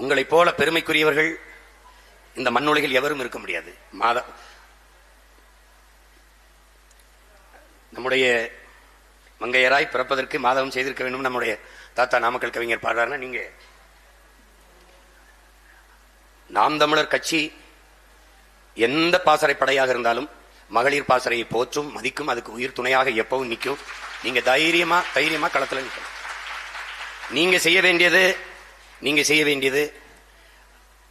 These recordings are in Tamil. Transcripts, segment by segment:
உங்களைப் போல பெருமைக்குரியவர்கள் இந்த மண்ணுலகில் எவரும் இருக்க முடியாது. மாத நம்முடைய மங்கையராய் பிறப்பதற்கு மாதவம் செய்திருக்க வேண்டும். நம்முடைய தாத்தா நாமக்கல் கவிஞர் பாடுறாருன்னா நீங்க நாம் தமிழர் கட்சி எந்த பாசறை படையாக இருந்தாலும் மகளிர் பாசறையை போற்றும் மதிக்கும் அதுக்கு உயிர் துணையாக எப்பவும் நிற்கும். நீங்க தைரியமா தைரியமா களத்துல நிற்கணும் நீங்க செய்ய வேண்டியது நீங்க செய்ய வேண்டியது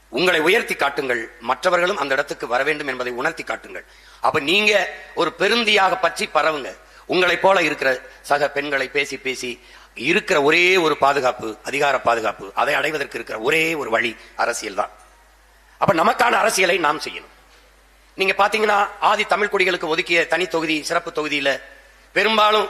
உங்களை உயர்த்தி காட்டுங்கள். மற்றவர்களும் அந்த இடத்துக்கு வர வேண்டும் என்பதை உணர்த்தி காட்டுங்கள். அப்ப நீங்க ஒரு பெருந்தியாக பற்றி பரவுங்க. உங்களைப் போல இருக்கிற சக பெண்களை பேசி பேசி இருக்கிற ஒரே ஒரு பாதுகாப்பு அதிகார பாதுகாப்பு அதை அடைவதற்கு இருக்கிற ஒரே ஒரு வழி அரசியல் தான். அப்ப நமக்கான அரசியலை நாம் செய்யணும். நீங்க பாத்தீங்கன்னா ஆதி தமிழ் குடிகளுக்கு ஒதுக்கிய தனி தொகுதி சிறப்பு தொகுதியில பெரும்பாலும்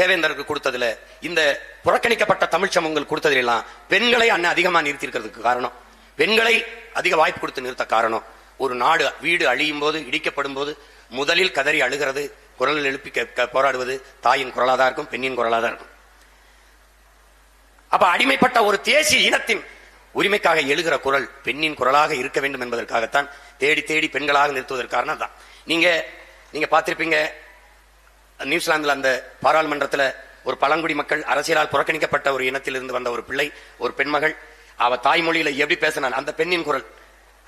தேவேந்தருக்கு கொடுத்ததுல இந்த புறக்கணிக்கப்பட்ட தமிழ் சமூகங்கள் கொடுத்ததுல பெண்களை அண்ணன் அதிகமாக நிறுத்திருக்கிறதுக்கு காரணம். பெண்களை அதிக வாய்ப்பு கொடுத்து நிறுத்த காரணம். ஒரு நாடு வீடு அழியும் போது இடிக்கப்படும் போது முதலில் கதறி அழுகிறது குரல் எழுப்பி போராடுவது தாயின் குரலாக தான் இருக்கும் பெண்ணின் குரலாக தான் இருக்கும். அப்ப அடிமைப்பட்ட ஒரு தேசிய இனத்தின் உரிமைக்காக எழுகிற குரல் பெண்ணின் குரலாக இருக்க வேண்டும் என்பதற்காகத்தான் தேடி தேடி பெண்களாக நிறுத்துவதற்கான தான் நீங்க நீங்க பார்த்திருப்பீங்க நியூசிலாந்தில் அந்த பாராளுமன்றத்தில் ஒரு பழங்குடி மக்கள் அரசியலால் புறக்கணிக்கப்பட்ட ஒரு இனத்திலிருந்து வந்த ஒரு பிள்ளை ஒரு பெண்மகள். அவ தாய்மொழியில எப்படி பேசினான்? அந்த பெண்ணின் குரல்.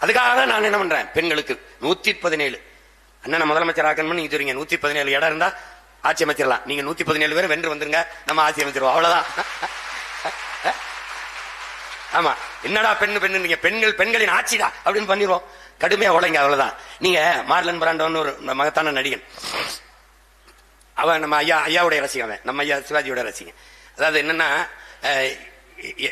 அதுக்காக தான் நான் என்ன பண்றேன்? பெண்களுக்கு நூத்தி பதினேழு அண்ணன் முதலமைச்சர் ஆக்கணும்னு நீங்க சொல்றீங்க நூத்தி பதினேழு இடம் இருந்தா ஆட்சி அமைச்சிடலாம். நீங்க நூத்தி பதினேழு பேரும் வென்று வந்துருங்க. நம்ம ஆட்சி அமைச்சிருவோம். அவ்வளவுதான். ஆமா. என்னடா பெண்ணு பெண்ணு நீங்க பெண்கள் பெண்களின் ஆட்சிடா? அப்படின்னு பண்ணிடுவோம். கடுமையா உழைங்க அவ்வளவுதான். நீங்க மார்லன் பிராண்டோன்னு ஒரு மகத்தான நடிகன். அவன் நம்ம ஐயா ஐயாவுடைய ரசிகன் அவன். நம்ம ஐயா சிவாஜியோட ரசிகன். அதாவது என்னன்னா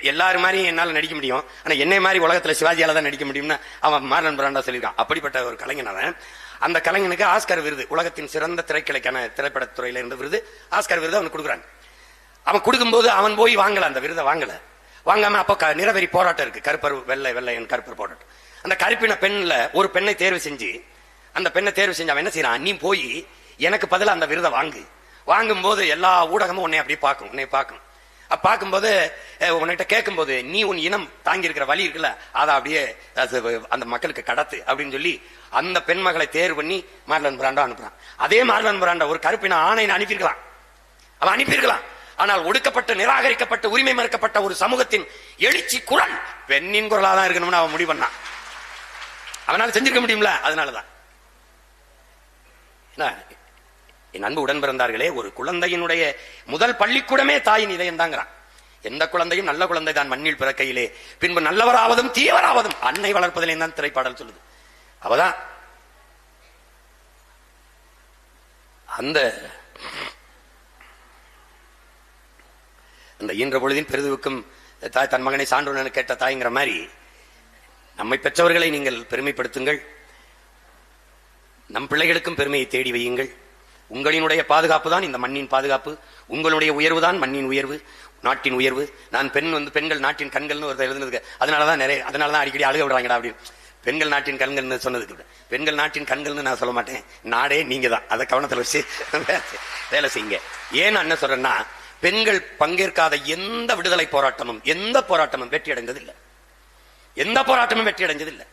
எல்லாரும் மாதிரி என்னால் நடிக்க முடியும். ஆனால் என்னை மாதிரி உலகத்தில் சிவாஜியால் தான் நடிக்க முடியும்னு அவன் மாரன் பிராண்டா சொல்லியிருக்கான். அப்படிப்பட்ட ஒரு கலைஞன் அவன். அந்த கலைஞனுக்கு ஆஸ்கர் விருது. உலகத்தின் சிறந்த திரைக்கலைக்கான திரைப்படத்துறையில இருந்த விருது. ஆஸ்கர் விருது அவனுக்கு கொடுக்குறாங்க. அவன் கொடுக்கும்போது அவன் போய் வாங்கல. அந்த விருதை வாங்கல. வாங்காம அப்போ க- நிறவெறி போராட்டம் இருக்கு. கருப்பர் வெள்ளை வெள்ளையன் கருப்பர் போராட்டம். அந்த கருப்பின பெண்ணில் ஒரு பெண்ணை தேர்வு செஞ்சு அந்த பெண்ணை தேர்வு செஞ்சு அவன் என்ன செய்யறான்? நீ போய் எனக்கு பதிலா அந்த விருதை வாங்கு. வாங்கும்போது எல்லா ஊடகமும் உன்னை அப்படியே பார்க்கும் உன்னை பார்க்கும். அப்ப பார்க்கும்போது உன்கிட்ட கேட்கும்போது நீ உன் இனம் தாங்கி இருக்கிற வழி இருக்குல்ல அதை அப்படியே அந்த மக்களுக்கு கடத்து அப்படின்னு சொல்லி அந்த பெண் மகளை தேர்வு பண்ணி மார்லன் பிராண்டா அனுப்புறான். அதே மார்லன் பிராண்டா ஒரு கருப்பின ஆணை அனுப்பியிருக்கலாம். அவன் அனுப்பியிருக்கலாம். ஆனால் ஒடுக்கப்பட்டு நிராகரிக்கப்பட்டு உரிமை மறுக்கப்பட்ட ஒரு சமூகத்தின் எழுச்சி குரல் பெண்ணின் குரலா தான் இருக்கணும்னு அவன் முடிவு பண்ணான். அவனால செஞ்சிருக்க முடியும்ல அதனாலதான். என்ன, என் அன்பு உடன் பிறந்தார்களே ஒரு குழந்தையினுடைய முதல் பள்ளிக்கூடமே தாயின் இதயம் தாங்கிறான் எந்த குழந்தையும் நல்ல குழந்தை தான் மண்ணில் பிறக்கையிலே. பின்பு நல்லவராவதும் தீவராவதும் அன்னை வளர்ப்பதிலே தான் திரைப்பாடல் சொல்லுது. அவதான் அந்த அந்த ஈன்ற பொழுதின் பெரிதுவுக்கும் தாய் தன் மகனை சான்றோன்னு கேட்ட தாய்ங்கிற மாதிரி நம்மை பெற்றவர்களை நீங்கள் பெருமைப்படுத்துங்கள். நம் பிள்ளைகளுக்கும் பெருமையை தேடி வையுங்கள். உங்களினுடைய பாதுகாப்பு தான் இந்த மண்ணின் பாதுகாப்பு. உங்களுடைய உயர்வு தான் மண்ணின் உயர்வு நாட்டின் உயர்வு. நான் பெண் வந்து பெண்கள் நாட்டின் கண்கள்னு ஒரு எழுதுனதுக்கு அதனாலதான் நிறைய அதனாலதான் அடிக்கடி அழுக விடுறாங்கடா அப்படின்னு. பெண்கள் நாட்டின் கண்கள்னு சொன்னதுக்கு பெண்கள் நாட்டின் கண்கள்னு நான் சொல்ல மாட்டேன். நாடே நீங்க தான் அதை கவனத்தில் வச்சு வேலை செய்யுங்க. ஏன் என்ன சொல்றேன்னா பெண்கள் பங்கேற்காத எந்த விடுதலை போராட்டமும் எந்த போராட்டமும் வெற்றி அடைந்ததில்லை. எந்த போராட்டமும் வெற்றி அடைஞ்சதில்லை.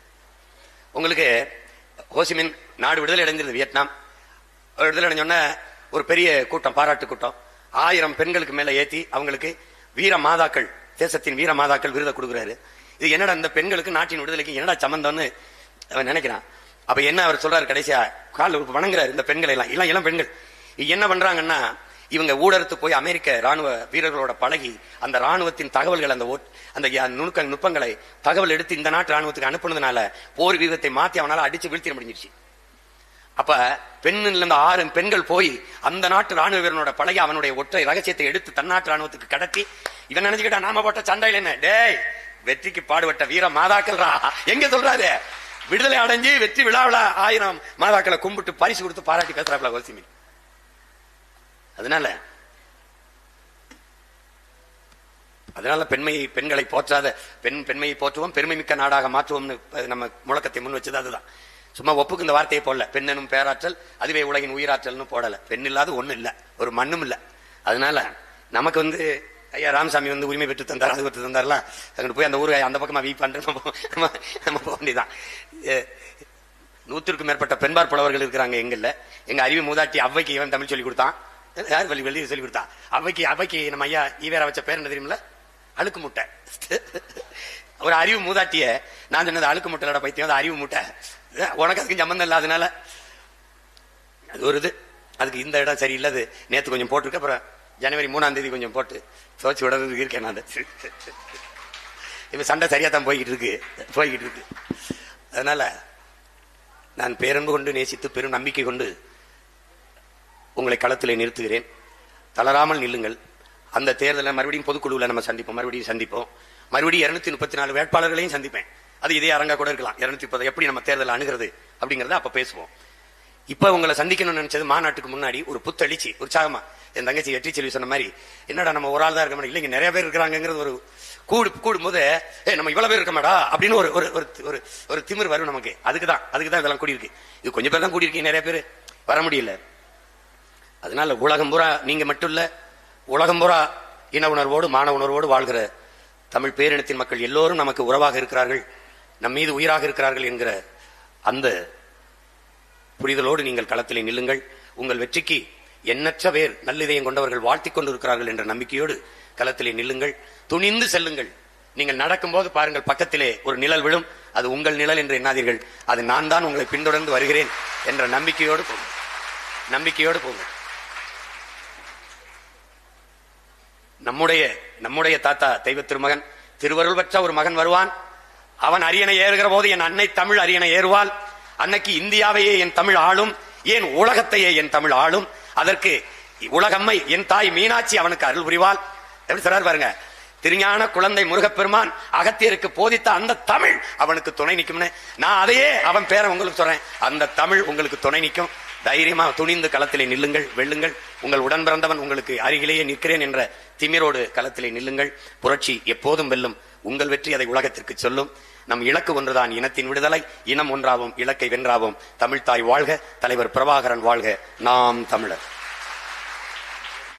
உங்களுக்கு ஹோசிமின் நாடு விடுதலை அடைஞ்சது வியட்நாம். ஒரு இடத்துல சொன்ன ஒரு பெரிய கூட்டம் பாராட்டு கூட்டம். ஆயிரம் பெண்களுக்கு மேல ஏத்தி அவங்களுக்கு வீர மாதாக்கள் தேசத்தின் வீர மாதாக்கள் விருதை கொடுக்குறாரு. இது என்னடா இந்த பெண்களுக்கு நாட்டின் விடுதலைக்கு என்னடா சம்பந்தம்னு அவன் நினைக்கிறான். அப்ப என்ன அவர் சொல்றாரு கடைசியா? கால் வணங்குறாரு இந்த பெண்களை எல்லாம். எல்லாம் இளம் பெண்கள். என்ன பண்றாங்கன்னா இவங்க ஊடறுத்து போய் அமெரிக்க ராணுவ வீரர்களோட பழகி அந்த ராணுவத்தின் தகவல்கள் அந்த அந்த நுணுக்க நுட்பங்களை தகவல் எடுத்து இந்த நாட்டு ராணுவத்துக்கு அனுப்புனதுனால போர் வீதத்தை மாத்தி அவனால அடிச்சு வீழ்த்திட முடிஞ்சிருச்சு. அப்ப பெண்ணில் இருந்த ஆறு பெண்கள் போய் அந்த நாட்டு ராணுவ வீரனோட பழகி அவனுடைய ஒற்றை ரகசியத்தை எடுத்து தன்னாட்டு ராணுவத்துக்கு கடத்தி இவன் நினைச்சுக்கிட்டா நாம போட்ட சண்டையில் என்ன? டேய் வெற்றிக்கு பாடுபட்ட வீர மாதாக்கள்ரா. எங்க சொல்றாரு? விடுதலை அடைஞ்சு வெற்றி விழாவில ஆயிரம் மாதாக்களை கும்பிட்டு பரிசு கொடுத்து பாராட்டி பேசுறாப்ல கோசிமி. அதனால அதனால பெண்மையை பெண்களை போற்றாத பெண் பெண்மையை போற்றுவோம் பெருமை மிக்க நாடாக மாற்றுவோம்னு நம்ம முழக்கத்தை முன் வச்சது அதுதான். சும்மா ஒப்புக்கு இந்த வார்த்தையை போடல. பெண்ணெனும் பேராற்றல் அதுவே உலகின் உயிராற்றல்னு போடல. பெண் இல்லாத ஒண்ணும் இல்லை. ஒரு மண்ணும் இல்லை. அதனால நமக்கு வந்து ஐயா ராமசாமி வந்து உரிமை பெற்று தந்தார்? அது பெற்று தந்தார்ல அங்கிட்டு போய் அந்த ஊருக்கு அந்த பக்கமா வீ பண்ற நம்ம நம்ம போக வேண்டியதான் நூத்திற்கும் மேற்பட்ட பெண்பார் புலவர்கள் இருக்கிறாங்க எங்கல்ல எங்க அறிவு மூதாட்டி அவ்வைக்கு இவன் தமிழ் சொல்லி கொடுத்தான். யார் வழி வெளியே சொல்லி கொடுத்தான் அவ்வைக்கு அவ்வைக்கு நம்ம ஐயா ஈவேரா வச்ச பேர் என்ன தெரியுமில்ல? அழுக்கு முட்டை. ஒரு அறிவு மூதாட்டிய நான் சொன்னது அழுக்கு முட்டையோட பைத்தியம் அது அறிவு முட்டை. உனக்கு அதுக்கு சம்பந்தம் இல்லை அதனால அது ஒரு இது. அதுக்கு இந்த இடம் சரியில்லாது அது கொஞ்சம் போட்டிருக்க அப்புறம் ஜனவரி மூணாம் தேதி கொஞ்சம் போட்டு துவச்சி விடுறதுக்கு இருக்கேன் நான் இப்போ சண்டை சரியாக தான் போய்கிட்டு இருக்கு போய்கிட்டு இருக்கு. அதனால நான் பேரன்பு கொண்டு நேசித்து பெரும் நம்பிக்கை கொண்டு உங்களை களத்தில் நிறுத்துகிறேன். தளராமல் நில்லுங்கள். அந்த தேர்தலில் மறுபடியும் பொதுக்குழுவில் நம்ம சந்திப்போம். மறுபடியும் சந்திப்போம். மறுபடியும் இரநூத்தி முப்பத்தி நாலு வேட்பாளர்களையும் சந்திப்பேன். அது இதே அரங்கா கூட இருக்கலாம். இருநூத்தி முப்பது. எப்படி நம்ம தேர்தல் அணுகிறது அப்படிங்கறத அப்ப பேசுவோம். இப்ப உங்களை சந்திக்கணும்னு நினைச்சது மாநாட்டுக்கு முன்னாடி ஒரு புத்தளிச்சு உற்சாகமா என் தங்கச்சி வெற்றி செல்வி சொன்ன மாதிரி என்னடா நம்ம ஒரு ஆள் தான் இருக்க மாட்டோம். இல்லைங்க நிறைய பேர் இருக்கிறாங்கிறது ஒரு கூடு கூடும் போது ஏ நம்ம இவ்வளவு பேர் இருக்க மாட்டா அப்படின்னு ஒரு ஒரு ஒரு- ஒரு திமிர் வரும் நமக்கு. அதுக்கு தான் அதுக்கு தான் இதெல்லாம் கூடியிருக்கு. இது கொஞ்சம் பேர் தான் கூடியிருக்கீங்க நிறைய பேர். வர முடியல. அதனால உலகம் பூரா நீங்க மட்டும் இல்ல உலகம் பூரா இன உணர்வோடு மான உணர்வோடு வாழ்கிற தமிழ் பேரினத்தின் மக்கள் எல்லோரும் நமக்கு உறவாக இருக்கிறார்கள். நம் மீது உயிராக இருக்கிறார்கள் என்கிற அந்த புரிதலோடு நீங்கள் களத்திலே நில்லுங்கள். உங்கள் வெற்றிக்கு எண்ணற்ற பேர் நல்லிதயம் கொண்டவர்கள் வாழ்த்திக் கொண்டிருக்கிறார்கள் என்ற நம்பிக்கையோடு களத்திலே நில்லுங்கள். துணிந்து செல்லுங்கள். நீங்கள் நடக்கும்போது பாருங்கள் பக்கத்திலே ஒரு நிழல் விழும். அது உங்கள் நிழல் என்று எண்ணாதீர்கள். அது நான் தான் உங்களை பின்தொடர்ந்து வருகிறேன் என்ற நம்பிக்கையோடு போங்கள் நம்பிக்கையோடு போங்கள் நம்முடைய நம்முடைய தாத்தா தெய்வ திருமகன் திருவருள் பெற்ற ஒரு மகன் வருவான். அவன் அரியணை ஏறுகிற போது என் அன்னை தமிழ் அரியணை ஏறுவாள். அன்னைக்கு இந்தியாவையே என் தமிழ் ஆளும் ஏன் உலகத்தையே என் தமிழ் ஆளும். அதற்கு உலகம்மை என் தாய் மீனாட்சி அவனுக்கு அருள் புரிவாள். எப்படி சொல்றாரு பாருங்க? திருஞான குழந்தை முருகப்பெருமான் அகத்தியருக்கு போதித்த அந்த தமிழ் அவனுக்கு துணை நிற்கும்னு நான் அதையே அவன் பேரை உங்களுக்கு சொல்றேன். அந்த தமிழ் உங்களுக்கு துணை நிற்கும் தைரியமா துணிந்து களத்திலே நில்லுங்கள் வெல்லுங்கள். உங்கள் உடன் பிறந்தவன் உங்களுக்கு அருகிலேயே நிற்கிறேன் என்ற திமிரோடு களத்திலே நில்லுங்கள். புரட்சி எப்போதும் வெல்லும். உங்கள் வெற்றி அதை உலகத்திற்கு சொல்லும். நம் இலக்கு ஒன்றுதான் இனத்தின் விடுதலை. இனம் ஒன்றாவும் இலக்கை வென்றாவும். தமிழ்தாய் வாழ்க தலைவர் பிரபாகரன் வாழ்க. நாம் தமிழர்.